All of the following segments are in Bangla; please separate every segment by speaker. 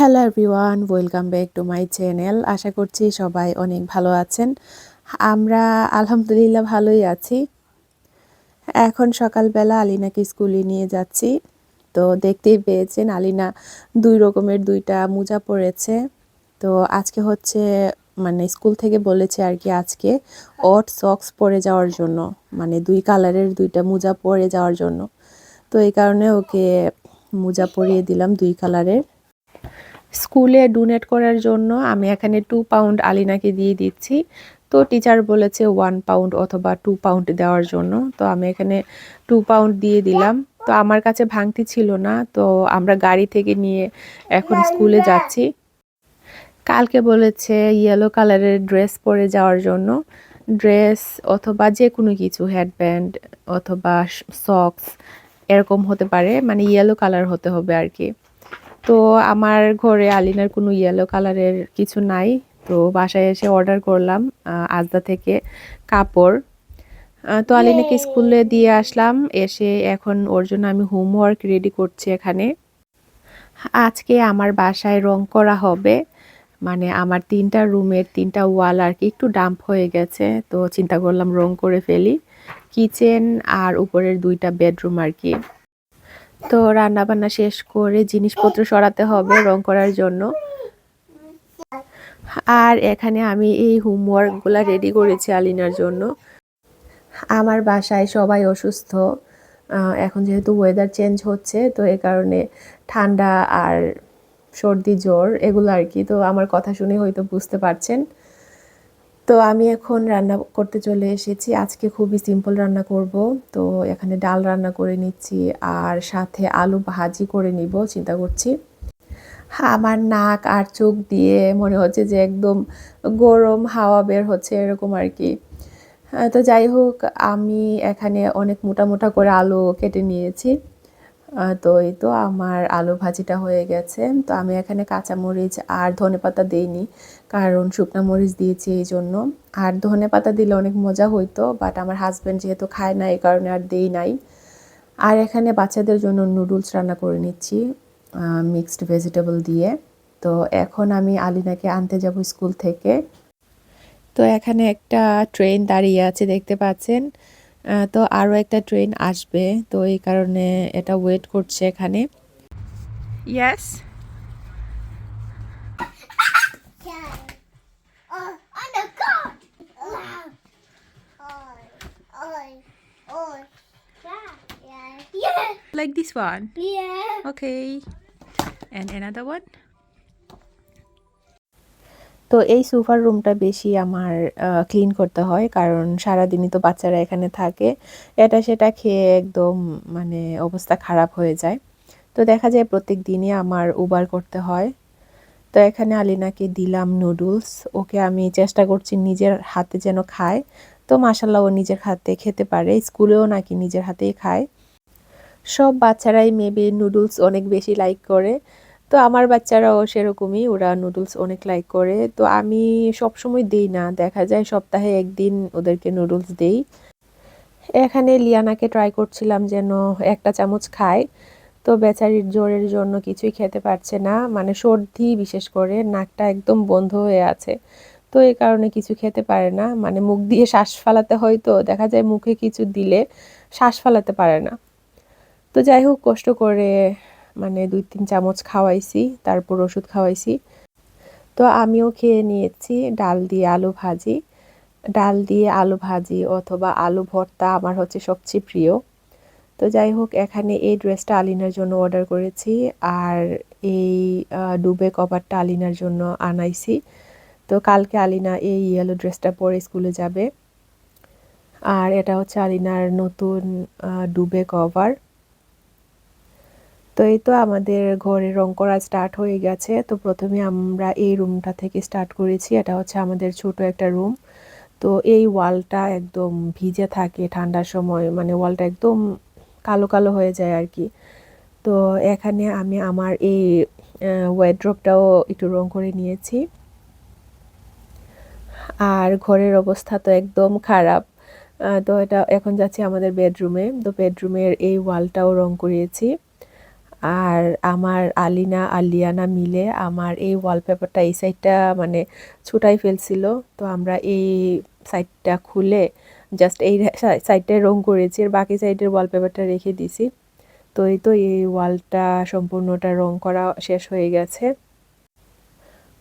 Speaker 1: Hello everyone welcome back to my channel আশা করছি সবাই অনেক ভালো আছেন। আমরা আলহামদুলিল্লাহ ভালোই আছি। এখন সকালবেলা আলিনাকে স্কুলে নিয়ে যাচ্ছি। তো দেখতেই পেয়েছেন, আলিনা দুই রকমের দুইটা মোজা পরেছে। তো আজকে হচ্ছে মানে স্কুল থেকে বলেছে আর কি আজকে অট সক্স পরে যাওয়ার জন্য। মানে দুই কালারের দুইটা মোজা পরে যাওয়ার জন্য। তো এই কারণে ওকে মোজা পরিয়ে দিলাম দুই কালারের। স্কুলে ডোনেট করার জন্য আমি এখানে টু পাউন্ড আলিনাকে দিয়ে দিচ্ছি। তো টিচার বলেছে ওয়ান পাউন্ড অথবা টু পাউন্ড দেওয়ার জন্য। তো আমি এখানে টু পাউন্ড দিয়ে দিলাম। তো আমার কাছে ভাঙতি ছিল না। তো আমরা গাড়ি থেকে নিয়ে এখন স্কুলে যাচ্ছি। কালকে বলেছে ইয়েলো কালারের ড্রেস পরে যাওয়ার জন্য। ড্রেস অথবা যে কোনো কিছু হেডব্যান্ড অথবা সক্স এরকম হতে পারে। মানে ইয়েলো কালার হতে হবে আর কি। তো আমার ঘরে আলিনার কোনো ইয়েলো কালারের কিছু নাই। তো বাসায় এসে অর্ডার করলাম আজদা থেকে কাপড়। তো আলিনাকে স্কুলে দিয়ে আসলাম এসে এখন ওর জন্য আমি হোমওয়ার্ক রেডি করছি এখানে। আজকে আমার বাসায় রং করা হবে মানে আমার তিনটা রুমের তিনটা ওয়াল আর কি একটু ডাম্প হয়ে গেছে তো চিন্তা করলাম রং করে ফেলি। কিচেন আর উপরের দুইটা বেডরুম আর কি। তো রান্না বান্না শেষ করে জিনিসপত্র সরাতে হবে রং করার জন্য। আর এখানে আমি এই হোমওয়ার্কগুলো রেডি করেছি আলিনার জন্য। আমার বাসায় সবাই অসুস্থ। এখন যেহেতু ওয়েদার চেঞ্জ হচ্ছে, তো এই কারণে ঠান্ডা আর সর্দি, জ্বর, এগুলো আর কি। তো আমার কথা শুনে হয়তো বুঝতে পারছেন। তো আমি এখন রান্না করতে চলে এসেছি। আজকে খুবই সিম্পল রান্না করব। তো এখানে ডাল রান্না করে নিচ্ছি আর সাথে আলু ভাজি করে নিব, চিন্তা করছি। আমার নাক আর চোখ দিয়ে মনে হচ্ছে যে একদম গরম হাওয়া বের হচ্ছে এরকম আর কি। তো যাই হোক, আমি এখানে অনেক মোটা মোটা করে আলু কেটে নিয়েছি। তো এই তো আমার আলু ভাজিটা হয়ে গেছে। তো আমি এখানে কাঁচামরিচ আর ধনে পাতা দিইনি, কারণ শুকনা মরিচ দিয়েছি এই জন্য। আর ধনে পাতা দিলে অনেক মজা হইতো বাট আমার হাজব্যান্ড যেহেতু খায় না, এই কারণে আর দেই নাই। আর এখানে বাচ্চাদের জন্য নুডলস রান্না করে নিচ্ছি মিক্সড ভেজিটেবল দিয়ে। তো এখন আমি আলিনাকে আনতে যাব স্কুল থেকে। তো এখানে একটা ট্রেন দাঁড়িয়ে আছে, দেখতে পাচ্ছেন। তো আরও একটা ট্রেন আসবে তো এই কারণে এটা ওয়েট করছে এখানে yes Like this one?
Speaker 2: Yeah.
Speaker 1: Okay. And another one? তো এই সোফার রুমটা বেশি আমার ক্লিন করতে হয়। কারণ সারাদিনই তো বাচ্চারা এখানে থাকে। এটা সেটা খেয়ে একদম মানে অবস্থা খারাপ হয়ে যায়। তো দেখা যায় প্রত্যেক দিনই আমার উবার করতে হয়। তো এখানে আলিনাকে দিলাম নুডলস ওকে আমি চেষ্টা করছি নিজের হাতে যেন খায়। তো মাসাল্লাহ ও নিজের হাতে খেতে পারে। স্কুলেও নাকি নিজের হাতেই খায়। সব বাচ্চারাই মেবি নুডলস অনেক বেশি লাইক করে। তো আমার বাচ্চারাও সেরকমই, ওরা নুডলস অনেক লাইক করে। তো আমি সব সময় দিই না, দেখা যায় সপ্তাহে একদিন ওদেরকে নুডলস দেই। এখানে লিয়ানাকে ট্রাই করছিলাম যেন একটা চামচ খায়, তো বেচারির জোরের জন্য কিছুই খেতে পারছে না মানে সর্দি বিশেষ করে, নাকটা একদম বন্ধ হয়ে আছে। তো এই কারণে কিছু খেতে পারে না মানে মুখ দিয়ে শ্বাস ফালাতে হয় তো, দেখা যায় মুখে কিছু দিলে শ্বাস ফালাতে পারে না। তো যাই হোক, কষ্ট করে মানে দুই তিন চামচ খাওয়াইছি, তারপর ওষুধ খাওয়াইছি। তো আমিও খেয়ে নিয়েছি ডাল দিয়ে আলু ভাজি। ডাল দিয়ে আলু ভাজি অথবা আলু ভর্তা আমার হচ্ছে সবচেয়ে প্রিয়। তো যাই হোক, এখানে এই ড্রেসটা আলিনার জন্য অর্ডার করেছি আর এই ডুবে কভারটা আলিনার জন্য আনাইছি। তো কালকে আলিনা এই ইয়েলো ড্রেসটা পরে স্কুলে যাবে। আর এটা হচ্ছে আলিনার নতুন ডুবে কভার। তো এই তো আমাদের ঘরে রং করা স্টার্ট হয়ে গেছে। তো প্রথমে আমরা এই রুমটা থেকে স্টার্ট করেছি। এটা হচ্ছে আমাদের ছোট একটা রুম তো এই ওয়ালটা একদম ভিজে থাকে ঠান্ডার সময়। মানে ওয়ালটা একদম কালো কালো হয়ে যায় আর কি। তো এখানে আমি আমার এই ওয়েড্রপটাও একটু রং করে নিয়েছি। আর ঘরের অবস্থা তো একদম খারাপ। তো এটা এখন যাচ্ছি আমাদের বেডরুমে তো বেডরুমের এই ওয়ালটাও রং করিয়েছি আর আমার আলিনা, আলিয়ানা মিলে আমার এই ওয়ালপেপারটা এই সাইডটা মানে ছুটাই ফেলছিল। তো আমরা এই সাইডটা খুলে জাস্ট এই সাইডটায় রং করেছি আর বাকি সাইডের ওয়ালপেপারটা রেখে দিছি। তো এই তো এই ওয়ালটা সম্পূর্ণটা রং করা শেষ হয়ে গেছে।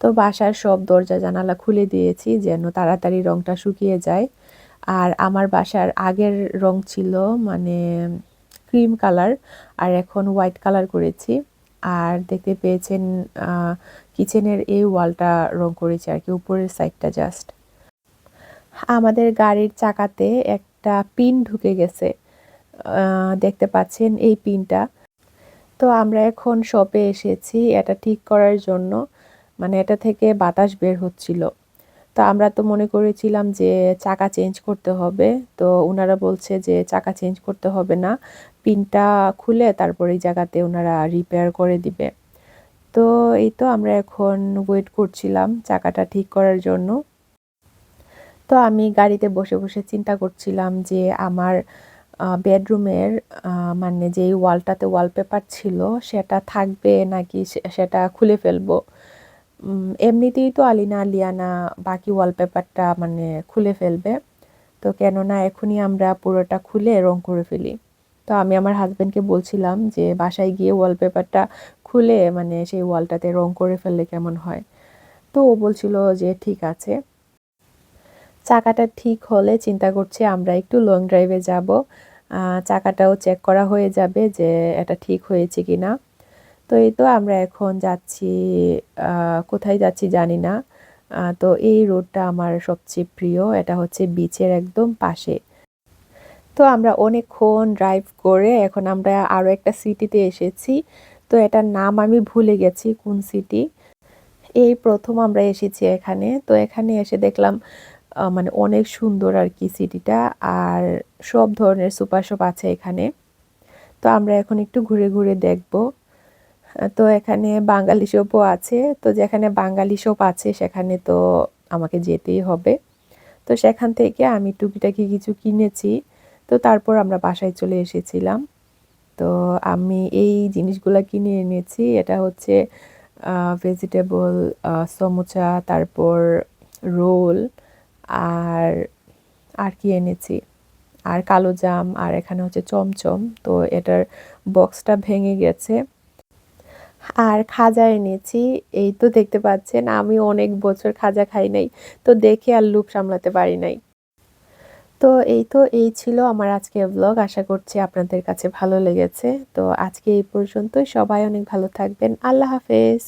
Speaker 1: তো বাসার সব দরজা, জানালা খুলে দিয়েছি যেন তাড়াতাড়ি রংটা শুকিয়ে যায়। আর আমার বাসার আগের রং ছিল মানে ক্রিম কালার আর এখন হোয়াইট কালার করেছি। আর দেখতে পেয়েছেন কিচেনের এই ওয়ালটা রং করেছি আর কি, উপরের সাইডটা জাস্ট। আমাদের গাড়ির চাকাতে একটা পিন ঢুকে গেছে দেখতে পাচ্ছেন এই পিনটা। তো আমরা এখন শপে এসেছি, এটা ঠিক করার জন্য মানে এটা থেকে বাতাস বের হচ্ছিল। তো আমরা তো মনে করেছিলাম যে চাকা চেঞ্জ করতে হবে। তো ওনারা বলছে যে চাকা চেঞ্জ করতে হবে না, পিনটা খুলে তারপর এই জায়গাতে ওনারা রিপেয়ার করে দিবে। তো এই তো আমরা এখন ওয়েট করছিলাম চাকাটা ঠিক করার জন্য। তো আমি গাড়িতে বসে বসে চিন্তা করছিলাম যে আমার বেডরুমের মানে যেই ওয়ালটাতে ওয়ালপেপার ছিল সেটা থাকবে নাকি সেটা খুলে ফেলব? এমনিতেই তো আলিনা লিয়ানা বাকি ওয়ালপেপারটা মানে খুলে ফেলবে। তো কেননা এখনই আমরা পুরোটা খুলে রং করে ফেলি। তো আমি আমার হাজব্যান্ডকে বলছিলাম যে, বাসায় গিয়ে ওয়ালপেপারটা খুলে মানে সেই ওয়ালটাতে রং করে ফেললে কেমন হয়? তো ও বলছিল যে, ঠিক আছে। চাকাটা ঠিক হলে চিন্তা করছি আমরা একটু লং ড্রাইভে যাব। চাকাটাও চেক করা হয়ে যাবে যে, এটা ঠিক হয়েছে কি না তো এই তো আমরা এখন যাচ্ছি কোথায় যাচ্ছি জানি না। তো এই রোডটা আমার সবচেয়ে প্রিয়, এটা হচ্ছে বিচের একদম পাশে। তো আমরা অনেকক্ষণ ড্রাইভ করে এখন আমরা আরও একটা সিটিতে এসেছি। তো এটার নাম আমি ভুলে গেছি, কোন সিটি এই প্রথম আমরা এসেছি এখানে। তো এখানে এসে দেখলাম মানে অনেক সুন্দর আর কি সিটিটা আর সব ধরনের সুপার শপ আছে এখানে। তো আমরা এখন একটু ঘুরে ঘুরে দেখব। তো এখানে বাঙালি শপও আছে। তো যেখানে বাঙালি শপ আছে, সেখানে তো আমাকে যেতেই হবে। তো সেখান থেকে আমি টুকিটাকি কিছু কিনেছি। তো তারপর আমরা বাসায় চলে এসেছিলাম। তো আমি এই জিনিসগুলো কিনে এনেছি। এটা হচ্ছে ভেজিটেবল সমুচা, তারপর রোল, আর আর কি এনেছি? আর কালো জাম, আর এখানে হচ্ছে চমচম। তো এটার বক্সটা ভেঙে গেছে। আর খাজা এনেছি। এই তো দেখতে পাচ্ছেন, আমি অনেক বছর খাজা খাই নাই, তো দেখে আর লুপ সামলাতে পারি নাই। তো এই তো, এই ছিল আমার আজকে ব্লগ আশা করছি আপনাদের কাছে ভালো লেগেছে। তো আজকে এই পর্যন্তই, সবাই অনেক ভালো থাকবেন, আল্লাহ হাফেজ।